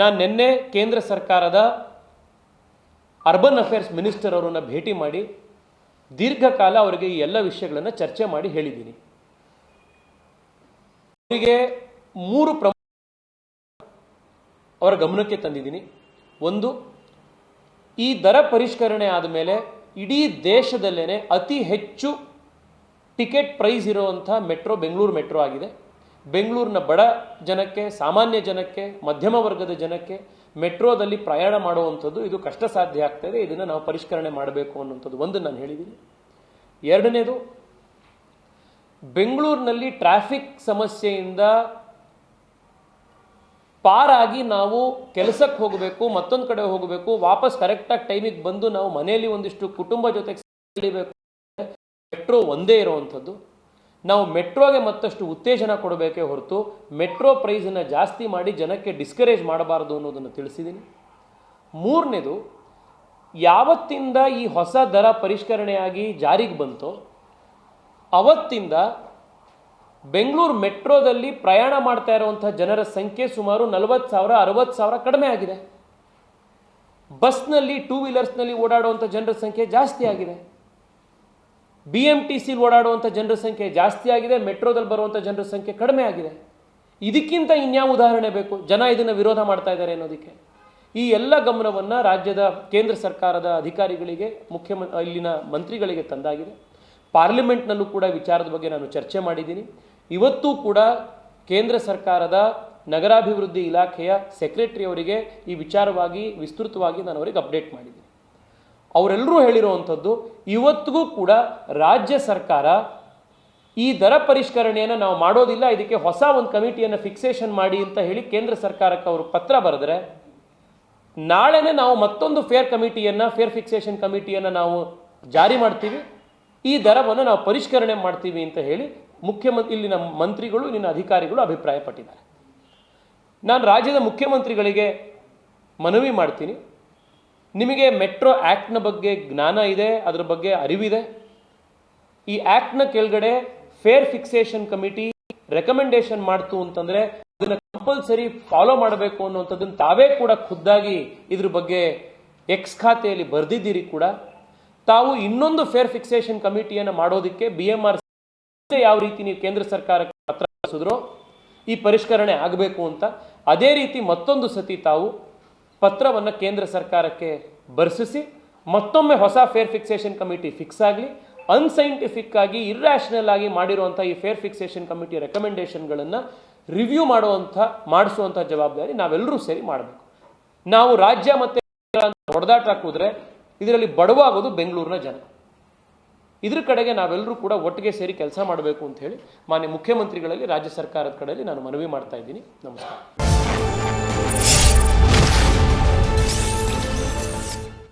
ನಾನು ನಿನ್ನೆ ಕೇಂದ್ರ ಸರ್ಕಾರದ ಅರ್ಬನ್ ಅಫೇರ್ಸ್ ಮಿನಿಸ್ಟರ್ ಅವರನ್ನು ಭೇಟಿ ಮಾಡಿ ದೀರ್ಘಕಾಲ ಅವರಿಗೆ ಈ ಎಲ್ಲ ವಿಷಯಗಳನ್ನು ಚರ್ಚೆ ಮಾಡಿ ಹೇಳಿದ್ದೀನಿ. ಅವರಿಗೆ ಮೂರು ಪ್ರಮುಖ ಅವರ ಗಮನಕ್ಕೆ ತಂದಿದ್ದೀನಿ. ಒಂದು, ಈ ದರ ಪರಿಷ್ಕರಣೆ ಆದಮೇಲೆ ಇಡೀ ದೇಶದಲ್ಲೇ ಅತಿ ಹೆಚ್ಚು ಟಿಕೆಟ್ ಪ್ರೈಸ್ ಇರುವಂಥ ಮೆಟ್ರೋ, ಬೆಂಗಳೂರು ಮೆಟ್ರೋ ಆಗಿದೆ. ಬೆಂಗಳೂರಿನ ಬಡ ಜನಕ್ಕೆ, ಸಾಮಾನ್ಯ ಜನಕ್ಕೆ, ಮಧ್ಯಮ ವರ್ಗದ ಜನಕ್ಕೆ ಮೆಟ್ರೋದಲ್ಲಿ ಪ್ರಯಾಣ ಮಾಡುವಂಥದ್ದು ಇದು ಕಷ್ಟ ಸಾಧ್ಯ ಆಗ್ತದೆ. ಇದನ್ನು ನಾವು ಪರಿಷ್ಕರಣೆ ಮಾಡಬೇಕು ಅನ್ನುವಂಥದ್ದು ಒಂದು ನಾನು ಹೇಳಿದ್ದೀನಿ. ಎರಡನೇದು, ಬೆಂಗಳೂರಿನಲ್ಲಿ ಟ್ರಾಫಿಕ್ ಸಮಸ್ಯೆಯಿಂದ ಪಾರಾಗಿ ನಾವು ಕೆಲಸಕ್ಕೆ ಹೋಗಬೇಕು, ಮತ್ತೊಂದು ಕಡೆ ಹೋಗಬೇಕು, ವಾಪಸ್ ಕರೆಕ್ಟಾಗಿ ಟೈಮಿಗೆ ಬಂದು ನಾವು ಮನೆಯಲ್ಲಿ ಒಂದಿಷ್ಟು ಕುಟುಂಬ ಜೊತೆಗೆ ಮೆಟ್ರೋ ಒಂದೇ ಇರುವಂಥದ್ದು. ನಾವು ಮೆಟ್ರೋಗೆ ಮತ್ತಷ್ಟು ಉತ್ತೇಜನ ಕೊಡಬೇಕೇ ಹೊರತು ಮೆಟ್ರೋ ಪ್ರೈಸನ್ನು ಜಾಸ್ತಿ ಮಾಡಿ ಜನಕ್ಕೆ ಡಿಸ್ಕರೇಜ್ ಮಾಡಬಾರ್ದು ಅನ್ನೋದನ್ನು ತಿಳಿಸಿದ್ದೀನಿ ಮೂರನೇದು, ಯಾವತ್ತಿಂದ ಈ ಹೊಸ ದರ ಪರಿಷ್ಕರಣೆಯಾಗಿ ಜಾರಿಗೆ ಬಂತೋ, ಅವತ್ತಿಂದ ಬೆಂಗಳೂರು ಮೆಟ್ರೋದಲ್ಲಿ ಪ್ರಯಾಣ ಮಾಡ್ತಾ ಇರುವಂಥ ಜನರ ಸಂಖ್ಯೆ ಸುಮಾರು ನಲವತ್ತು ಸಾವಿರ, ಅರವತ್ತು ಸಾವಿರ ಕಡಿಮೆ ಆಗಿದೆ. ಬಸ್ನಲ್ಲಿ ಟೂ ವೀಲರ್ಸ್ನಲ್ಲಿ ಓಡಾಡುವಂಥ ಜನರ ಸಂಖ್ಯೆ ಜಾಸ್ತಿ ಆಗಿದೆ. ಬಿ ಎಂ ಟಿ ಸಿಲಿ ಓಡಾಡುವಂಥ ಜನರ ಸಂಖ್ಯೆ ಜಾಸ್ತಿ ಆಗಿದೆ, ಮೆಟ್ರೋದಲ್ಲಿ ಬರುವಂಥ ಜನರ ಸಂಖ್ಯೆ ಕಡಿಮೆ ಆಗಿದೆ. ಇದಕ್ಕಿಂತ ಇನ್ಯಾವ ಉದಾಹರಣೆ ಬೇಕು? ಜನ ಇದನ್ನು ವಿರೋಧ ಮಾಡ್ತಾ ಇದ್ದಾರೆ ಅನ್ನೋದಕ್ಕೆ. ಈ ಎಲ್ಲ ಗಮನವನ್ನು ರಾಜ್ಯದ ಕೇಂದ್ರ ಸರ್ಕಾರದ ಅಧಿಕಾರಿಗಳಿಗೆ, ಮುಖ್ಯಮ, ಇಲ್ಲಿನ ಮಂತ್ರಿಗಳಿಗೆ ತಂದಾಗಿದೆ. ಪಾರ್ಲಿಮೆಂಟ್ನಲ್ಲೂ ಕೂಡ ವಿಚಾರದ ಬಗ್ಗೆ ನಾನು ಚರ್ಚೆ ಮಾಡಿದ್ದೀನಿ. ಇವತ್ತೂ ಕೂಡ ಕೇಂದ್ರ ಸರ್ಕಾರದ ನಗರಾಭಿವೃದ್ಧಿ ಇಲಾಖೆಯ ಸೆಕ್ರೆಟರಿ ಅವರಿಗೆ ಈ ವಿಚಾರವಾಗಿ, ವಿಸ್ತೃತವಾಗಿ ನಾನು ಅವರಿಗೆ ಅಪ್ಡೇಟ್ ಮಾಡಿದ್ದೀನಿ. ಅವರೆಲ್ಲರೂ ಹೇಳಿರುವಂಥದ್ದು, ಇವತ್ತಿಗೂ ಕೂಡ ರಾಜ್ಯ ಸರ್ಕಾರ ಈ ದರ ಪರಿಷ್ಕರಣೆಯನ್ನು ನಾವು ಮಾಡೋದಿಲ್ಲ, ಇದಕ್ಕೆ ಹೊಸ ಒಂದು ಕಮಿಟಿಯನ್ನು ಫಿಕ್ಸೇಷನ್ ಮಾಡಿ ಅಂತ ಹೇಳಿ ಕೇಂದ್ರ ಸರ್ಕಾರಕ್ಕೆ ಅವರು ಪತ್ರ ಬರೆದ್ರೆ, ನಾಳೆನೇ ನಾವು ಮತ್ತೊಂದು ಫೇರ್ ಕಮಿಟಿಯನ್ನು ಫೇರ್ ಫಿಕ್ಸೇಷನ್ ಕಮಿಟಿಯನ್ನು ನಾವು ಜಾರಿ ಮಾಡ್ತೀವಿ. ಈ ದರವನ್ನು ನಾವು ಪರಿಷ್ಕರಣೆ ಮಾಡ್ತೀವಿ ಅಂತ ಹೇಳಿ ಮುಖ್ಯಮಂತ್ರಿ ಇಲ್ಲಿನ ಮಂತ್ರಿಗಳು, ಇಲ್ಲಿನ ಅಧಿಕಾರಿಗಳು ಅಭಿಪ್ರಾಯಪಟ್ಟಿದ್ದಾರೆ. ನಾನು ರಾಜ್ಯದ ಮುಖ್ಯಮಂತ್ರಿಗಳಿಗೆ ಮನವಿ ಮಾಡ್ತೀನಿ. ನಿಮಗೆ ಮೆಟ್ರೋ ಆ್ಯಕ್ಟ್ನ ಬಗ್ಗೆ ಜ್ಞಾನ ಇದೆ, ಅದರ ಬಗ್ಗೆ ಅರಿವಿದೆ. ಈ ಆ್ಯಕ್ಟ್ನ ಕೆಳಗಡೆ ಫೇರ್ ಫಿಕ್ಸೇಷನ್ ಕಮಿಟಿ ರೆಕಮೆಂಡೇಶನ್ ಮಾಡ್ತು ಅಂತಂದ್ರೆ ಅದನ್ನ ಕಂಪಲ್ಸರಿ ಫಾಲೋ ಮಾಡಬೇಕು ಅನ್ನುವಂಥದ್ದನ್ನು ತಾವೇ ಕೂಡ ಖುದ್ದಾಗಿ ಇದ್ರ ಬಗ್ಗೆ ಎಕ್ಸ್ ಖಾತೆಯಲ್ಲಿ ಬರೆದಿದ್ದೀರಿ ಕೂಡ. ತಾವು ಇನ್ನೊಂದು ಫೇರ್ ಫಿಕ್ಸೇಷನ್ ಕಮಿಟಿಯನ್ನು ಮಾಡೋದಕ್ಕೆ ಬಿ ಎಂ ಆರ್ ಯಾವ ರೀತಿ ನೀವು ಕೇಂದ್ರ ಸರ್ಕಾರಕ್ಕೆ ಪತ್ರ ಕಳಿಸಿದ್ರೋ ಈ ಪರಿಷ್ಕರಣೆ ಆಗಬೇಕು ಅಂತ, ಅದೇ ರೀತಿ ಮತ್ತೊಂದು ಸತಿ ತಾವು ಪತ್ರವನ್ನು ಕೇಂದ್ರ ಸರ್ಕಾರಕ್ಕೆ ಬರ್ಸಿಸಿ ಮತ್ತೊಮ್ಮೆ ಹೊಸ ಫೇರ್ ಫಿಕ್ಸೇಷನ್ ಕಮಿಟಿ ಫಿಕ್ಸ್ ಆಗಲಿ ಅನ್ಸೈಂಟಿಫಿಕ್ ಆಗಿ ಇರ್ಯಾಷನಲ್ ಆಗಿ ಮಾಡಿರುವಂಥ ಈ ಫೇರ್ ಫಿಕ್ಸೇಷನ್ ಕಮಿಟಿ ರೆಕಮೆಂಡೇಶನ್ಗಳನ್ನು ರಿವ್ಯೂ ಮಾಡುವಂಥ, ಮಾಡಿಸುವಂಥ ಜವಾಬ್ದಾರಿ ನಾವೆಲ್ಲರೂ ಸೇರಿ ಮಾಡಬೇಕು. ನಾವು ರಾಜ್ಯ ಮತ್ತೆ ಹೊಡೆದಾಟ ಹಾಕಿದ್ರೆ ಇದರಲ್ಲಿ ಬಡವಾಗೋದು ಬೆಂಗಳೂರಿನ ಜನ. ಇದ್ರ ಕಡೆಗೆ ನಾವೆಲ್ಲರೂ ಕೂಡ ಒಟ್ಟಿಗೆ ಸೇರಿ ಕೆಲಸ ಮಾಡಬೇಕು ಅಂತ ಹೇಳಿ ಮಾನ್ಯ ಮುಖ್ಯಮಂತ್ರಿಗಳಲ್ಲಿ, ರಾಜ್ಯ ಸರ್ಕಾರದ ಕಡೆಯಲ್ಲಿ ನಾನು ಮನವಿ ಮಾಡ್ತಾ ಇದ್ದೀನಿ. ನಮಸ್ಕಾರ.